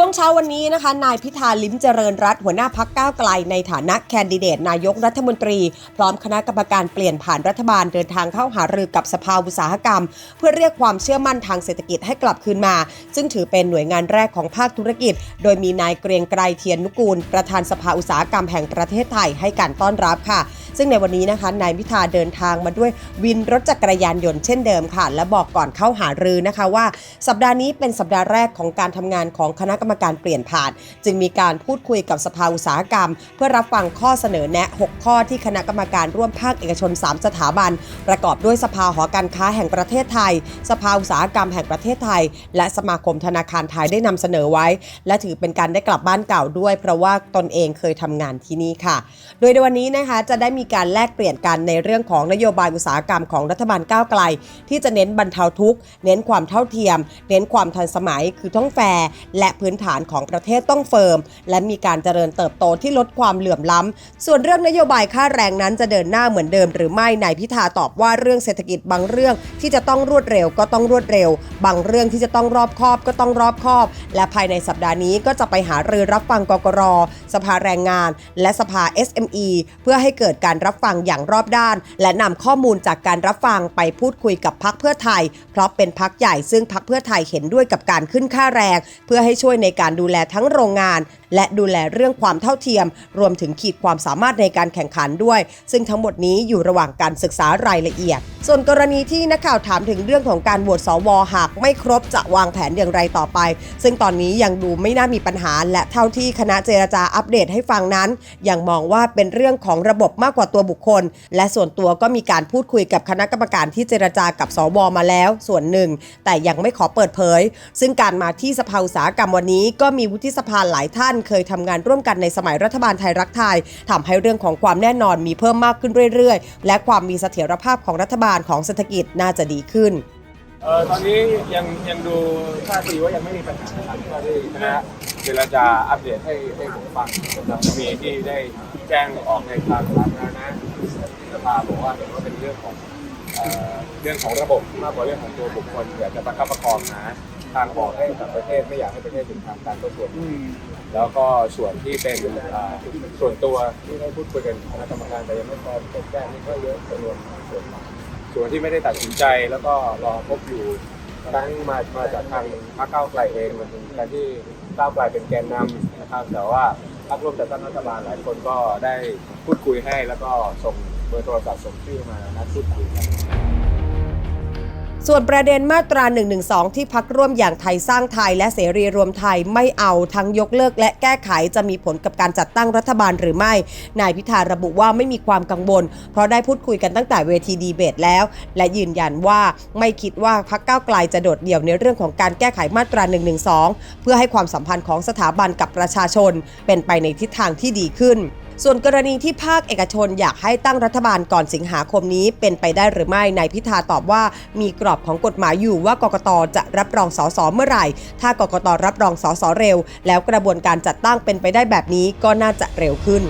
ช่วงเช้าวันนี้นะคะ นายพิธาลิ้มเจริญรัตหัวหน้าพักก้าวไกล ในฐานะแคนดิเดต นายกรัฐมนตรี พร้อมคณะกรรมการเปลี่ยนผ่านรัฐบาลเดินทางเข้าหารือกับสภาอุตสาหกรรม เพื่อเรียกความเชื่อมั่นทางเศรษฐกิจให้กลับคืนมา ซึ่งถือเป็นหน่วยงานแรกของภาคธุรกิจ โดยมีนายเกรียงไกรเทียนนุกูล ประธานสภาอุตสาหกรรมแห่งประเทศไทยให้การต้อนรับค่ะ ซึ่งในวันนี้นะคะนายพิธาเดินทางมาด้วยวินรถจักรยานยนต์เช่นเดิมค่ะ และบอกก่อนเข้าหารือนะคะว่า สัปดาห์นี้เป็นสัปดาห์แรกของการทำงานของคณะกรรมการเปลี่ยนผ่าน จึงมีการพูดคุยกับสภาอุตสาหกรรม เพื่อรับฟังข้อเสนอแนะ 6 ข้อที่คณะกรรมการร่วมภาคเอกชน 3 สถาบัน ประกอบด้วยสภาหอการค้าแห่งประเทศไทย สภาอุตสาหกรรมแห่งประเทศไทย และสมาคมธนาคารไทยได้นำเสนอไว้ และถือเป็นการได้กลับบ้านเก่าด้วย เพราะว่าตนเองเคยทำงานที่นี่ค่ะ โดยในวันนี้นะคะจะได้มีการแลกเปลี่ยนกันในเรื่องของนโยบายอุตสาหกรรมของรัฐบาลก้าวไกล ที่จะเน้นบรรเทาทุกข์ เน้นความเท่าเทียม เน้นความทันสมัยคือต้องแฟร์และพื้นฐานของประเทศต้องเฟิร์ม และมีการเจริญเติบโตที่ลดความเหลื่อมล้ำ ส่วนเรื่องนโยบายค่าแรงนั้นจะเดินหน้าเหมือนเดิมหรือไม่นายพิธาตอบว่าเรื่องเศรษฐกิจบางเรื่องที่จะต้องรวดเร็วก็ต้องรวดเร็ว บางเรื่องที่จะต้องรอบคอบก็ต้องรอบคอบ และภายในสัปดาห์นี้ก็จะไปหารือรับฟังกกร สภาแรงงาน และสภา SME เพื่อให้เกิดการรับฟังอย่างรอบด้าน และนำข้อมูลจากการรับฟังไปพูดคุยกับพักเพื่อไทย เพราะเป็นพักใหญ่ซึ่งพักเพื่อไทยเห็นด้วยกับการขึ้นค่าแรง เพื่อให้ช่วยในการดูแลทั้งโรงงาน และดูแลเรื่องความเท่าเทียม รวมถึงขีดความสามารถในการแข่งขันด้วย ซึ่งทั้งหมดนี้อยู่ระหว่างการศึกษารายละเอียด ส่วนกรณีที่นักข่าวถามถึงเรื่องของการโหวตสวหากไม่ครบจะวางแผนอย่างไรต่อไป ซึ่งตอนนี้ยังดูไม่น่ามีปัญหา และเท่าที่คณะเจรจาอัปเดตให้ฟังนั้น ยังมองว่าเป็นเรื่องของระบบมากกว่าตัวบุคคล และส่วนตัวก็มีการพูดคุยกับคณะกรรมการที่เจรจากับสวมาแล้ว ส่วนหนึ่ง แต่ยังไม่ขอเปิดเผย ซึ่งการมาที่สภาอุตสาหกรรมวันนี้ก็มีวุฒิสภาหลายท่านเคยทำงานร่วมกันในสมัยรัฐบาลไทยรักไทยทำให้เรื่องของความแน่นอนมีเพิ่มมากขึ้นเรื่อยๆ และความมีเสถียรภาพของรัฐบาลของเศรษฐกิจน่าจะดีขึ้นเออตอนนี้ยังยังดูท่าทีว่ายังไม่มีปัญหาครับที่คณะเจรจาอัปเดตให้ให้ผมฟังนะครับมีที่ได้แจ้งออกในทางสาธารณะสภาบอกว่าเห็นว่าเป็นเรื่องของเอ่อเรื่องของระบบมากกว่าเรื่องของตัวบุคคลอยากจะประคับประคองหา ทางออกให้กับประเทศไม่อยากให้ประเทศถึงทางการก็ส่วนหนึ่งแล้วก็ส่วนที่เป็นอ่าส่วนตัวที่ได้พูดคุยกันคณะกรรมการแต่ยังไม่พร้อมแจ้งนี่ก็เยอะจำนวนส่วนมากส่วนที่ไม่ได้ตัดสินใจแล้วก็รอพบอยู่ทั้งมามาจากทางพรรคก้าวไกลเองมันถึงการที่ก้าวไกลเป็นแกนนำนะครับ แต่ว่าพรรคร่วมจัดตั้งรัฐบาลหลายคนก็ได้พูดคุยให้แล้วก็ส่งเบอร์โทรศัพท์ส่งชื่อมานัดพูดคุยกัน ส่วนประเด็นมาตรา 112 ที่พักร่วมอย่างไทยสร้างไทยและเสรีรวมไทยไม่เอาทั้งยกเลิกและแก้ไขจะมีผลกับการจัดตั้งรัฐบาลหรือไม่ นายพิธาระบุว่าไม่มีความกังวล เพราะได้พูดคุยกันตั้งแต่เวทีดีเบตแล้ว และยืนยันว่าไม่คิดว่าพักก้าวไกลจะโดดเดี่ยวในเรื่องของการแก้ไขมาตรา 112 เพื่อให้ความสัมพันธ์ของสถาบันกับประชาชน เป็นไปในทิศทางที่ดีขึ้น ส่วนกรณีที่ภาคเอกชนอยากให้ตั้งรัฐบาลก่อนสิงหาคมนี้เป็นไปได้หรือไม่นายพิธาตอบว่า มีกรอบของกฎหมายอยู่ว่ากกตจะรับรองสสเมื่อไหร่ ถ้ากกตรับรองสสเร็ว แล้วกระบวนการจัดตั้งเป็นไปได้แบบนี้ก็น่าจะเร็วขึ้น